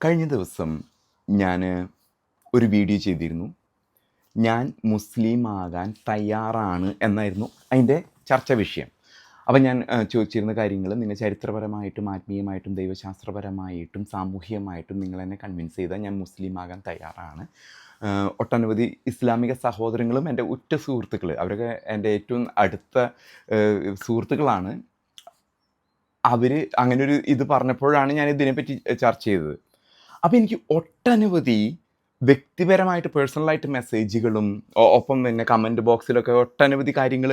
കഴിഞ്ഞ ദിവസം ഞാൻ ഒരു വീഡിയോ ചെയ്തിരുന്നു. ഞാൻ മുസ്ലിം ആകാൻ തയ്യാറാണ് എന്നായിരുന്നു അതിന്റെ ചർച്ച വിഷയം. അപ്പം ഞാൻ ചോദിച്ചിരുന്ന കാര്യങ്ങൾ നിങ്ങൾ ചരിത്രപരമായിട്ടും ആത്മീയമായിട്ടും ദൈവശാസ്ത്രപരമായിട്ടും സാമൂഹികമായിട്ടും നിങ്ങൾ എന്നെ കൺവിൻസ് ചെയ്താൽ ഞാൻ മുസ്ലിം ആകാൻ തയ്യാറാണ്. ഒട്ടനവധി ഇസ്ലാമിക സഹോദരങ്ങളും എന്റെ ഉറ്റ സുഹൃത്തുക്കൾ അവരൊക്കെ എന്റെ ഏറ്റവും അടുത്ത സുഹൃത്തുക്കളാണ്. അവർ അങ്ങനെ ഒരു ഇത് പറഞ്ഞപ്പോഴാണ് ഞാൻ ഇതിനെപ്പറ്റി ചർച്ച ചെയ്തത്. അപ്പോൾ എനിക്ക് ഒട്ടനവധി വ്യക്തിപരമായിട്ട് പേഴ്സണലായിട്ട് മെസ്സേജുകളും ഒപ്പം തന്നെ കമന്റ് ബോക്സിലൊക്കെ ഒട്ടനവധി കാര്യങ്ങൾ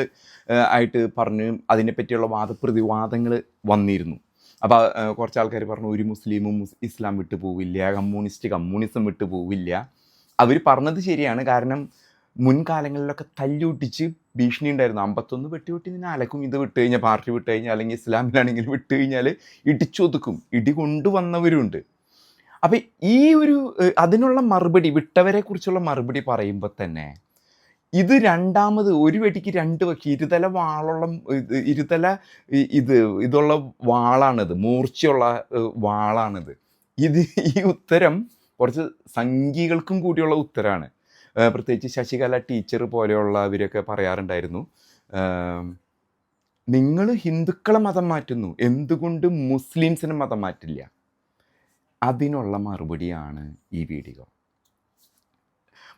ആയിട്ട് പറഞ്ഞ് അതിനെപ്പറ്റിയുള്ള വാദപ്രതിവാദങ്ങൾ വന്നിരുന്നു. അപ്പോൾ കുറച്ച് ആൾക്കാർ പറഞ്ഞു ഒരു മുസ്ലിമും ഇസ്ലാം വിട്ടു പോവില്ല കമ്മ്യൂണിസ്റ്റ് കമ്മ്യൂണിസം വിട്ടു പോവില്ല. അവർ പറഞ്ഞത് ശരിയാണ് കാരണം മുൻകാലങ്ങളിലൊക്കെ തല്ലുവിട്ടിച്ച് ഭീഷണി ഉണ്ടായിരുന്നു. അമ്പത്തൊന്ന് വെട്ടി വെട്ടി നിന്നെ അലക്കും ഇത് വിട്ട് കഴിഞ്ഞാൽ പാർട്ടി വിട്ട് കഴിഞ്ഞാൽ അല്ലെങ്കിൽ ഇസ്ലാമിലാണെങ്കിൽ വിട്ട് കഴിഞ്ഞാൽ ഇടിച്ചൊതുക്കും ഇടി കൊണ്ടുവന്നവരുണ്ട്. അപ്പം ഈ ഒരു അതിനുള്ള മറുപടി വിട്ടവരെ കുറിച്ചുള്ള മറുപടി പറയുമ്പോൾ തന്നെ ഇത് രണ്ടാമത് ഒരു വെടിക്ക് രണ്ട് വെക്കി ഇരുതല വാളുള്ള ഇരുതല ഇത് ഇതുള്ള വാളാണിത് മൂർച്ചയുള്ള വാളാണിത്. ഇത് ഈ ഉത്തരം കുറച്ച് സംഖ്യകൾക്കും കൂടിയുള്ള ഉത്തരമാണ് പ്രത്യേകിച്ച് ശശികല ടീച്ചർ പോലെയുള്ളവരൊക്കെ പറയാറുണ്ടായിരുന്നു നിങ്ങൾ ഹിന്ദുക്കളെ മതം മാറ്റുന്നു. എന്തുകൊണ്ട് മുസ്ലിംസിനെ മതം മാറ്റില്ല? അതിനുള്ള മറുപടിയാണ് ഈ വീഡിയോ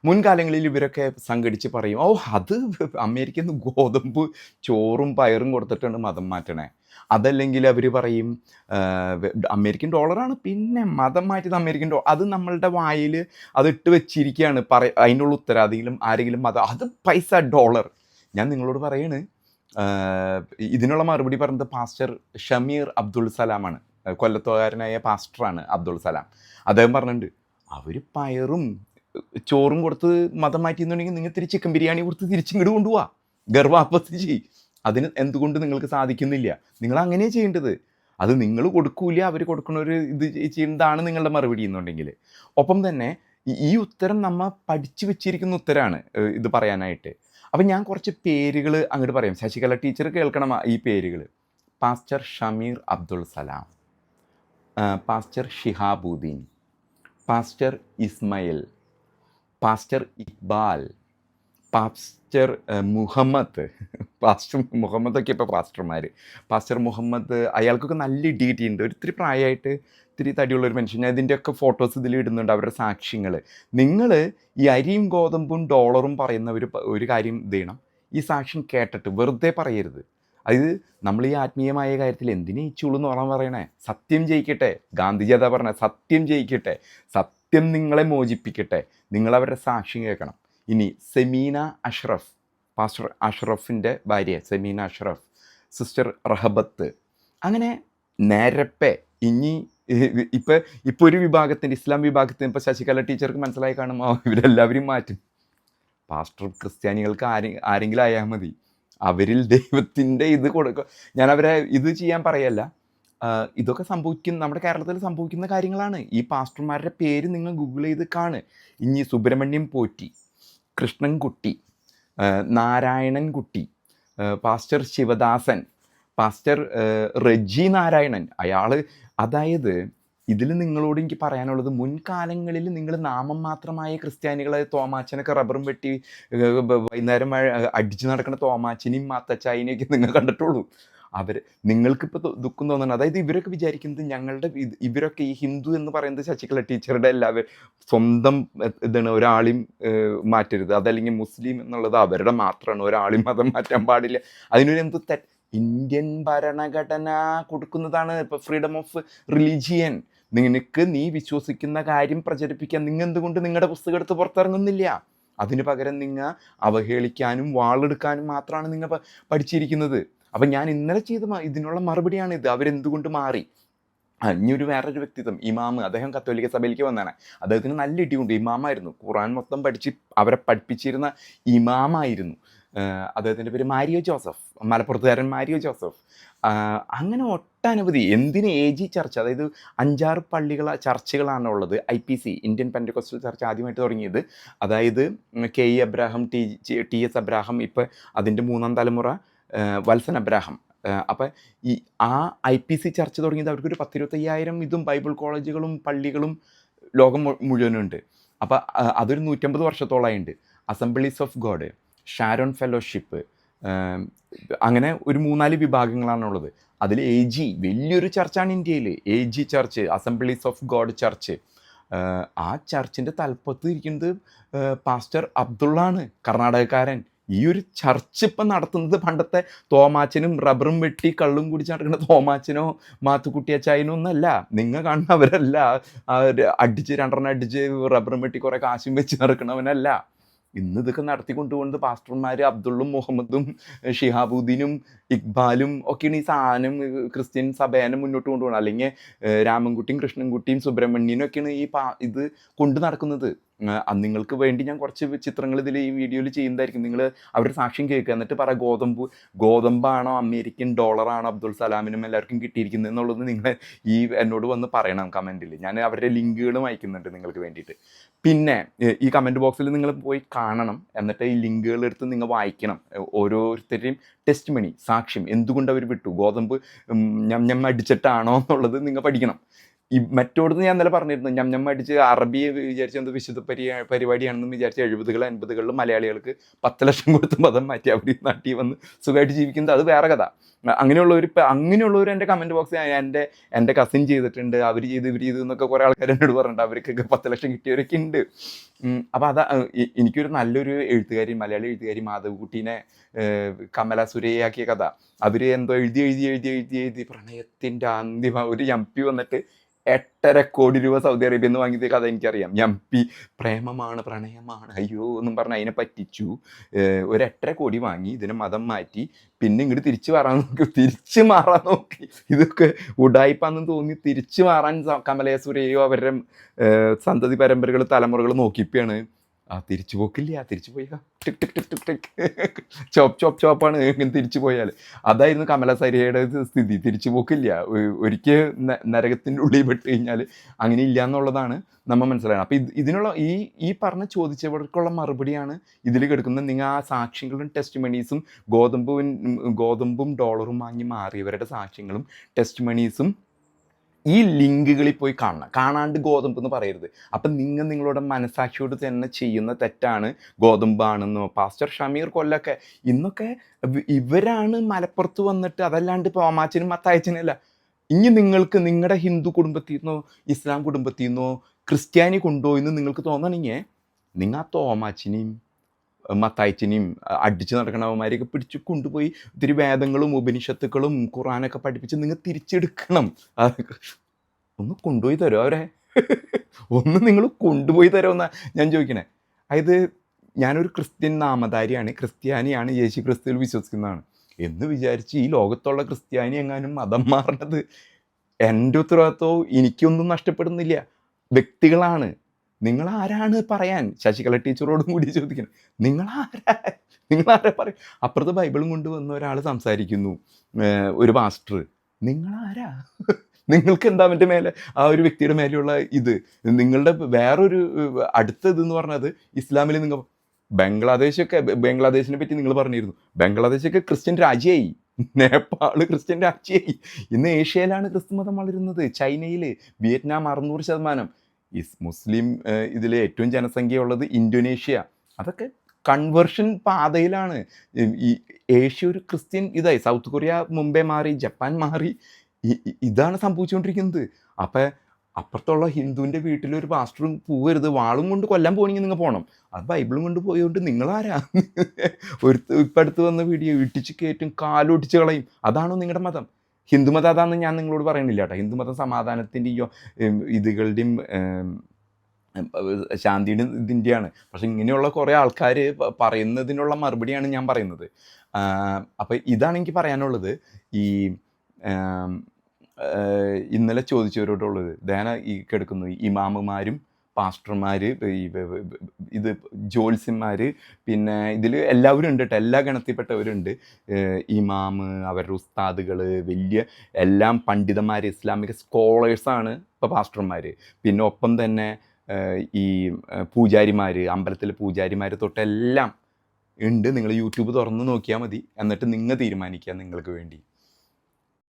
മുൻകാലങ്ങളിൽ ഇവരൊക്കെ സംഘടിച്ച് പറയും ഓ അത് അമേരിക്കയിൽ നിന്ന് ഗോതമ്പ് ചോറും പയറും കൊടുത്തിട്ടാണ് മതം മാറ്റണേ. അതല്ലെങ്കിൽ അവർ പറയും അമേരിക്കൻ ഡോളറാണ് പിന്നെ മതം മാറ്റിയത് അമേരിക്കൻ ഡോളർ അത് നമ്മളുടെ വായിൽ അത് ഇട്ട് വെച്ചിരിക്കുകയാണ്. പറ അതിനുള്ള ഉത്തരം ആരെങ്കിലും മതം അത് പൈസ ഡോളർ. ഞാൻ നിങ്ങളോട് പറയണേ ഇതിനുള്ള മറുപടി പറഞ്ഞത് പാസ്റ്റർ ഷമീർ അബ്ദുൾ സലാമാണ്. കൊല്ലത്തുകാരനായ പാസ്റ്ററാണ് അബ്ദുൾ സലാം. അദ്ദേഹം പറഞ്ഞിട്ടുണ്ട് അവർ പയറും ചോറും കൊടുത്ത് മതം മാറ്റിയെന്നുണ്ടെങ്കിൽ നിങ്ങൾ തിരി ചിക്കൻ ബിരിയാണി കൊടുത്ത് തിരിച്ചിങ്ങോട്ട് കൊണ്ടുപോവാ ഗർഭാപത്തി ചെയ് അതിന് എന്തുകൊണ്ട് നിങ്ങൾക്ക് സാധിക്കുന്നില്ല? നിങ്ങൾ അങ്ങനെയാണ് ചെയ്യേണ്ടത്. അത് നിങ്ങൾ കൊടുക്കൂല അവർ കൊടുക്കുന്ന ഒരു ഇത് ചെയ്യുന്നതാണ് നിങ്ങളുടെ മറുപടി എന്നുണ്ടെങ്കിൽ. ഒപ്പം തന്നെ ഈ- ഉത്തരം നമ്മൾ പഠിച്ചു വെച്ചിരിക്കുന്ന ഉത്തരമാണ് ഇത് പറയാനായിട്ട്. അപ്പം ഞാൻ കുറച്ച് പേരുകൾ അങ്ങോട്ട് പറയാം. ശശികല ടീച്ചർ കേൾക്കണം ഈ പേരുകൾ pastor Shameer Abdul Salam. Pastor Shihabuddin pastor Ismail pastor Iqbal pastor Muhammad pastor മുഹമ്മദൊക്കെ ഇപ്പോൾ പാസ്റ്റർമാർ പാസ്റ്റർ മുഹമ്മദ് അയാൾക്കൊക്കെ നല്ല ഇടി ഉണ്ട്. ഒരു ഇത്തിരി പ്രായമായിട്ട് ഇത്തിരി തടിയുള്ള ഒരു മനുഷ്യൻ. ഞാൻ ഫോട്ടോസ് ഇതിൽ ഇടുന്നുണ്ട് അവരുടെ സാക്ഷ്യങ്ങൾ നിങ്ങൾ ഈ അരിയും ഗോതമ്പും ഡോളറും പറയുന്ന ഒരു കാര്യം ഇത് ഈ സാക്ഷ്യം കേട്ടിട്ട് വെറുതെ പറയരുത്. അത് നമ്മൾ ഈ ആത്മീയമായ കാര്യത്തിൽ എന്തിനു ഇച്ചുള്ളൂ ചുളെന്ന് പറയാൻ പറയണേ? സത്യം ജയിക്കട്ടെ. ഗാന്ധിജി അതാ പറഞ്ഞ സത്യം ജയിക്കട്ടെ. സത്യം നിങ്ങളെ മോചിപ്പിക്കട്ടെ. നിങ്ങളവരുടെ സാക്ഷ്യം കേൾക്കണം. ഇനി സെമീന അഷ്റഫ് പാസ്റ്റർ അഷ്റഫിന്റെ ഭാര്യ സെമീന അഷ്റഫ് സിസ്റ്റർ റഹബത്ത് അങ്ങനെ നേരപ്പെ ഇനി ഇപ്പം ഇപ്പോൾ ഒരു വിഭാഗത്തിന്റെ ഇസ്ലാം വിഭാഗത്തിന് ഇപ്പോൾ ശശികല ടീച്ചർക്ക് മനസ്സിലായി കാണുമ്പോൾ ഇവരെല്ലാവരും മാറ്റും. പാസ്റ്റർ ക്രിസ്ത്യാനികൾക്ക് ആരെ ആരെങ്കിലും ആയാൽ മതി. അവരിൽ ദൈവത്തിന്റെ ഇത് കൊടുക്കുക ഞാൻ അവരെ ഇത് ചെയ്യാൻ പറയല്ല. ഇതൊക്കെ സംഭവിക്കുന്ന നമ്മുടെ കേരളത്തിൽ സംഭവിക്കുന്ന കാര്യങ്ങളാണ്. ഈ പാസ്റ്റർമാരുടെ പേര് നിങ്ങൾ ഗൂഗിൾ ചെയ്ത് കാണ്. ഇനി സുബ്രഹ്മണ്യം പോറ്റി കൃഷ്ണൻകുട്ടി നാരായണൻകുട്ടി നാരായണൻ കുട്ടി പാസ്റ്റർ ശിവദാസൻ പാസ്റ്റർ റെജി നാരായണൻ. അയാൾ അതായത് ഇതിൽ നിങ്ങളോട് എനിക്ക് പറയാനുള്ളത് മുൻകാലങ്ങളിൽ നിങ്ങൾ നാമം മാത്രമായ ക്രിസ്ത്യാനികളെ തോമാച്ചനൊക്കെ റബ്ബറും വെട്ടി വൈകുന്നേരം അടിച്ചു നടക്കുന്ന തോമാച്ചനെയും മാത്തച്ചായനെയൊക്കെ നിങ്ങൾ കണ്ടിട്ടുള്ളൂ. അവർ നിങ്ങൾക്കിപ്പോൾ ദുഃഖം തോന്നണം അതായത് ഇവരൊക്കെ വിചാരിക്കുന്നത് ഞങ്ങളുടെ ഇവരൊക്കെ ഈ ഹിന്ദു എന്ന് പറയുന്നത് ശശികല ടീച്ചറുടെ എല്ലാവരും സ്വന്തം ഇതാണ് ഒരാളെയും മാറ്റരുത്. അതല്ലെങ്കിൽ മുസ്ലിം എന്നുള്ളത് അവരുടെ മാത്രമാണ്. ഒരാളെയും മതം മാറ്റാൻ പാടില്ല. അതിനൊരു എന്ത് ഇന്ത്യൻ ഭരണഘടന കൊടുക്കുന്നതാണ് ഇപ്പോൾ ഫ്രീഡം ഓഫ് റിലീജിയൻ. നിനക്ക് നീ വിശ്വസിക്കുന്ന കാര്യം പ്രചരിപ്പിക്കാൻ നിങ്ങൾ എന്തുകൊണ്ട് നിങ്ങളുടെ പുസ്തകം എടുത്ത് പുറത്തിറങ്ങുന്നില്ല? അതിന് പകരം നിങ്ങൾ അവഹേളിക്കാനും വാളെടുക്കാനും മാത്രമാണ് നിങ്ങൾ പഠിച്ചിരിക്കുന്നത്. അപ്പം ഞാൻ ഇന്നലെ ചെയ്ത ഇതിനുള്ള മറുപടിയാണ് ഇത് അവരെന്തുകൊണ്ട് മാറി? അഞ്ഞൊരു വേറൊരു വ്യക്തിത്വം ഇമാമ്. അദ്ദേഹം കത്തോലിക്ക സഭയിലേക്ക് വന്നതാണ്. അദ്ദേഹത്തിന് നല്ല ഇടിയുണ്ട് ഇമാമായിരുന്നു. ഖുറാൻ മൊത്തം പഠിച്ച് അവരെ പഠിപ്പിച്ചിരുന്ന ഇമാമായിരുന്നു. അദ്ദേഹത്തിന്റെ പേര് മാരിയോ ജോസഫ്. മലപ്പുറത്തുകാരൻ മാരിയോ ജോസഫ്. അങ്ങനെ ഒട്ടനവധി എന്തിന് എ ജി ചർച്ച് അതായത് അഞ്ചാറ് പള്ളികൾ ചർച്ചകളാണ് ഉള്ളത് I P C Indian pentecostal church ആദ്യമായിട്ട് തുടങ്ങിയത്. അതായത് K E Abraham T T S Abraham ഇപ്പോൾ അതിന്റെ മൂന്നാം തലമുറ വത്സൻ അബ്രാഹം. അപ്പം ഈ ആ ഐ പി സി ചർച്ച തുടങ്ങിയത് അവർക്കൊരു പത്തിരുപത്തയ്യായിരം ഇതും ബൈബിൾ കോളേജുകളും പള്ളികളും ലോകം മുഴുവനുണ്ട്. അപ്പം അതൊരു നൂറ്റമ്പത് വർഷത്തോളമായിട്ടുണ്ട് assemblies of God. Sharon fellowship അങ്ങനെ ഒരു മൂന്നാൽ വിഭാഗങ്ങളാണുള്ളത്. അതിൽ എ ജി വലിയൊരു ചർച്ചാണ് ഇന്ത്യയിൽ A G church assemblies of God church. ആ ചർച്ചിന്റെ തലപ്പത്ത് ഇരിക്കുന്നത് പാസ്റ്റർ അബ്ദുള്ളാണ് കർണാടകക്കാരൻ. ഈ ഒരു ചർച്ച് ഇപ്പം നടത്തുന്നത് പണ്ടത്തെ തോമാച്ചനും റബ്ബറും വെട്ടി കള്ളും കുടിച്ച് നടക്കുന്ന തോമാച്ചനോ മാത്തുക്കുട്ടിയച്ചായനോ ഒന്നല്ല. നിങ്ങൾ കാണുന്നവരല്ല. അടിച്ച് രണ്ടെണ്ണം അടിച്ച് റബ്ബറും വെട്ടി കുറേ കാശും വെച്ച് നടക്കണവനല്ല ഇന്ന് ഇതൊക്കെ നടത്തിക്കൊണ്ടുപോകുന്നത് പാസ്റ്റർമാർ അബ്ദുള്ളും മുഹമ്മദും ഷിഹാബുദ്ദീനും ഇക്ബാലും ഒക്കെയാണ് ഈ സാധനം ക്രിസ്ത്യൻ സഭേനെ മുന്നോട്ട് കൊണ്ടുപോകണം അല്ലെങ്കിൽ രാമൻകുട്ടിയും കൃഷ്ണൻകുട്ടിയും സുബ്രഹ്മണ്യനും ഒക്കെയാണ് ഈ പാ ഇത് കൊണ്ടു നടക്കുന്നത്. നിങ്ങൾക്ക് വേണ്ടി ഞാൻ കുറച്ച് ചിത്രങ്ങൾ ഇതിൽ ഈ വീഡിയോയിൽ ചെയ്യുന്നതായിരിക്കും. നിങ്ങൾ അവരുടെ സാക്ഷ്യം കേൾക്കുക. എന്നിട്ട് പറ ഗോതമ്പ് ഗോതമ്പാണോ അമേരിക്കൻ ഡോളറാണോ അബ്ദുൾ സലാമിനും എല്ലാവർക്കും കിട്ടിയിരിക്കുന്നത് എന്നുള്ളത് നിങ്ങൾ ഈ എന്നോട് വന്ന് പറയണം കമന്റിൽ ഞാൻ അവരുടെ ലിങ്കുകളും അയക്കുന്നുണ്ട് നിങ്ങൾക്ക് വേണ്ടിയിട്ട്. പിന്നെ ഈ കമന്റ് ബോക്സിൽ നിങ്ങൾ പോയി കാണണം. എന്നിട്ട് ഈ ലിങ്കുകൾ എടുത്ത് നിങ്ങൾ വായിക്കണം. ഓരോരുത്തരുടെയും ടെസ്റ്റ് മണി സാക്ഷ്യം എന്തുകൊണ്ട് അവർ വിട്ടു? ഗോതമ്പ് ഞം ഞം അടിച്ചിട്ടാണോ എന്നുള്ളത് നിങ്ങൾ പഠിക്കണം. ഈ മറ്റോടത്ത് ഞാൻ ഇന്നലെ പറഞ്ഞിരുന്നു ഞം ഞം അടിച്ച് അറബി വിചാരിച്ച എന്ത് വിശുദ്ധ പരി പരിപാടിയാണെന്ന് വിചാരിച്ച എഴുപതുകൾ അൻപതുകളിൽ മലയാളികൾക്ക് പത്ത് ലക്ഷം കൊടുത്ത് മതം മാറ്റി അവർ നാട്ടിൽ വന്ന് സുഖമായിട്ട് ജീവിക്കുന്നത് അത് വേറെ കഥ. അങ്ങനെയുള്ളവർ ഇപ്പം അങ്ങനെയുള്ളവർ എന്റെ കമന്റ് ബോക്സിൽ എന്റെ എന്റെ കസിൻ ചെയ്തിട്ടുണ്ട് അവർ ചെയ്ത് ഇവർ ചെയ്തു എന്നൊക്കെ കുറേ ആൾക്കാർ എന്നോട് പറഞ്ഞിട്ടുണ്ട് അവർക്കൊക്കെ പത്ത് ലക്ഷം കിട്ടിയവരൊക്കെ ഉണ്ട്. അപ്പോൾ അതാ എനിക്കൊരു നല്ലൊരു എഴുത്തുകാരി മലയാളി എഴുത്തുകാരി മാധവകുട്ടീനെ കമല സുരയാക്കിയ കഥ. അവർ എന്തോ എഴുതി എഴുതി എഴുതി എഴുതി എഴുതി പ്രണയത്തിന്റെ അന്തിമ ഒരു എം പി വന്നിട്ട് എട്ടര കോടി രൂപ സൗദി അറേബ്യയിൽ നിന്ന് വാങ്ങിയ കഥ എനിക്കറിയാം. എം പി പ്രേമമാണ് പ്രണയമാണ്. അയ്യോ എന്നും പറഞ്ഞ് അതിനെ പറ്റിച്ചു. ഒരു എട്ടര കോടി വാങ്ങി ഇതിനെ മതം മാറ്റി പിന്നെ ഇങ്ങോട്ട് തിരിച്ചു മാറാൻ നോക്കി തിരിച്ചു മാറാൻ നോക്കി. ഇതൊക്കെ ഉടായിപ്പാന്ന് തോന്നി തിരിച്ചു മാറാൻ സ- സുരയോ അവരുടെ സന്തതി പരമ്പരകൾ തലമുറകൾ നോക്കിയപ്പോഴാണ് ആ തിരിച്ചു പോക്കില്ല തിരിച്ചു പോയാ. Tick tick tick tick tick. ചോപ്പ് ചോപ്പ് ചോപ്പാണ് തിരിച്ചു പോയാൽ അതായിരുന്നു കമല സരിയുടെ സ്ഥിതി. തിരിച്ചു പോക്കില്ല. ഒരിക്കൽ നരകത്തിന്റെ ഉള്ളിൽ പെട്ട് കഴിഞ്ഞാൽ അങ്ങനെ ഇല്ല എന്നുള്ളതാണ് നമ്മൾ മനസ്സിലാക്കുന്നത് അപ്പം ഇത് ഇതിനുള്ള ഈ ഈ പറഞ്ഞ ചോദിച്ചവർക്കുള്ള മറുപടിയാണ് ഇതിൽ കിടക്കുന്നത്. നിങ്ങൾ ആ സാക്ഷ്യങ്ങളും ടെസ്റ്റ് മണീസും ഗോതമ്പും ഗോതമ്പും ഡോളറും വാങ്ങി മാറിയവരുടെ സാക്ഷ്യങ്ങളും ടെസ്റ്റ് മണീസും ഈ ലിങ്കുകളിൽ പോയി കാണണം. കാണാണ്ട് ഗോതമ്പ് എന്ന് പറയരുത്. അപ്പം നിങ്ങൾ നിങ്ങളുടെ മനസാക്ഷിയോട് തന്നെ ചെയ്യുന്ന തെറ്റാണ് ഗോതമ്പാണെന്നോ പാസ്റ്റർ ഷമീർ കൊല്ലൊക്കെ. ഇന്നൊക്കെ ഇവരാണ് മലപ്പുറത്ത് വന്നിട്ട് അതല്ലാണ്ട് പോമാച്ചനും മത്തായച്ചനല്ല ഇനി നിങ്ങൾക്ക് നിങ്ങളുടെ ഹിന്ദു കുടുംബത്തിൽ നിന്നോ ഇസ്ലാം കുടുംബത്തിൽ നിന്നോ ക്രിസ്ത്യാനി കൊണ്ടുപോയിന്ന് നിങ്ങൾക്ക് തോന്നണമെങ്കിൽ നിങ്ങൾ ആ തോമാച്ചിനെയും മത്തായച്ചിനെയും അടിച്ച് നടക്കണവന്മാരെയൊക്കെ പിടിച്ച് കൊണ്ടുപോയി ഒത്തിരി വേദങ്ങളും ഉപനിഷത്തുക്കളും ഖുറാനൊക്കെ പഠിപ്പിച്ച് നിങ്ങൾ തിരിച്ചെടുക്കണം. ഒന്ന് കൊണ്ടുപോയി തരുമോ അവരെ? ഒന്ന് നിങ്ങൾ കൊണ്ടുപോയി തരുമെന്നാണ് ഞാൻ ചോദിക്കണേ. അതായത് ഞാനൊരു ക്രിസ്ത്യൻ നാമധാരിയാണ് ക്രിസ്ത്യാനിയാണ് യേശു ക്രിസ്തുവിൽ വിശ്വസിക്കുന്നതാണ്. എന്ന് വിചാരിച്ച് ഈ ലോകത്തുള്ള ക്രിസ്ത്യാനി എങ്ങാനും മതം മാറണത് എന്റെ ഉത്തരവാദിത്വവും എനിക്കൊന്നും നഷ്ടപ്പെടുന്നില്ല. വ്യക്തികളാണ്. നിങ്ങൾ ആരാണ് പറയാൻ? ശശികല ടീച്ചറോടും കൂടി ചോദിക്കണം. നിങ്ങൾ ആരാ നിങ്ങൾ ആരാ പറയും അപ്പുറത്ത് ബൈബിളും കൊണ്ടുവന്ന ഒരാൾ സംസാരിക്കുന്നു ഒരു മാസ്റ്റർ നിങ്ങൾ ആരാ നിങ്ങൾക്ക് എന്താ അവന്റെ മേലെ ആ ഒരു വ്യക്തിയുടെ മേലെയുള്ള ഇത്? നിങ്ങളുടെ വേറൊരു അടുത്ത ഇതെന്ന് പറഞ്ഞത് ഇസ്ലാമിൽ നിങ്ങൾ ബംഗ്ലാദേശൊക്കെ ബംഗ്ലാദേശിനെ പറ്റി നിങ്ങൾ പറഞ്ഞിരുന്നു. ബംഗ്ലാദേശൊക്കെ ക്രിസ്ത്യൻ രാജ്യമായി നേപ്പാൾ ക്രിസ്ത്യൻ രാജ്യമായി ഇന്ന് ഏഷ്യയിലാണ് ക്രിസ്തു മതം വളരുന്നത്. ചൈനയിൽ വിയറ്റ്നാം അറുന്നൂറ് ശതമാനം. ഇസ് മുസ്ലിം ഇതിൽ ഏറ്റവും ജനസംഖ്യയുള്ളത് ഇന്തോനേഷ്യ. അതൊക്കെ കൺവേർഷൻ പാതയിലാണ്. ഈ- ഏഷ്യ ഒരു ക്രിസ്ത്യൻ ഇതായി. സൗത്ത് കൊറിയ മുംബൈ മാറി ജപ്പാൻ മാറി. ഇതാണ് സംഭവിച്ചുകൊണ്ടിരിക്കുന്നത്. അപ്പം അപ്പുറത്തുള്ള ഹിന്ദുവിന്റെ വീട്ടിലൊരു പാസ്റ്ററും പോവരുത് വാളും കൊണ്ട് കൊല്ലാൻ പോകണമെങ്കിൽ നിങ്ങൾ പോകണം അത് ബൈബിളും കൊണ്ട് പോയതുകൊണ്ട് നിങ്ങളാരാ? ഒരു ഇപ്പം അടുത്ത് വന്ന വീഡിയോ ഇട്ടിച്ച് കയറ്റും കാലൊട്ടിച്ച് കളയും. അതാണോ നിങ്ങളുടെ മതം? ഹിന്ദുമതം അതാണെന്ന് ഞാൻ നിങ്ങളോട് പറയുന്നില്ല കേട്ടോ. ഹിന്ദുമതം സമാധാനത്തിന്റെയോ ഇതുകളുടെയും ശാന്തിയുടെ ഇതിന്റെയാണ് പക്ഷെ ഇങ്ങനെയുള്ള കുറേ ആൾക്കാർ പറയുന്നതിനുള്ള മറുപടിയാണ് ഞാൻ പറയുന്നത്. അപ്പോൾ ഇതാണ് എനിക്ക് പറയാനുള്ളത്. ഈ ഇന്നലെ ചോദിച്ചവരോടുള്ളത്. ധ്യാന ഈ കിടക്കുന്നു ഇമാമുമാരും പാസ്റ്റർമാർ ഇത് ജോത്സ്യന്മാർ പിന്നെ ഇതിൽ എല്ലാവരും ഉണ്ട് കേട്ടോ എല്ലാ ഗണത്തിൽപ്പെട്ടവരുണ്ട്. ഇമാമ് അവരുടെ ഉസ്താദുകൾ വലിയ എല്ലാം പണ്ഡിതന്മാർ ഇസ്ലാമിക സ്കോളേഴ്സാണ് ഇപ്പോൾ പാസ്റ്റർമാർ പിന്നെ ഒപ്പം തന്നെ ഈ പൂജാരിമാർ അമ്പലത്തിലെ പൂജാരിമാർ തൊട്ടെല്ലാം ഉണ്ട്. നിങ്ങൾ യൂട്യൂബ് തുറന്ന് നോക്കിയാൽ മതി. എന്നിട്ട് നിങ്ങൾ തീരുമാനിക്കുക നിങ്ങൾക്ക് വേണ്ടി.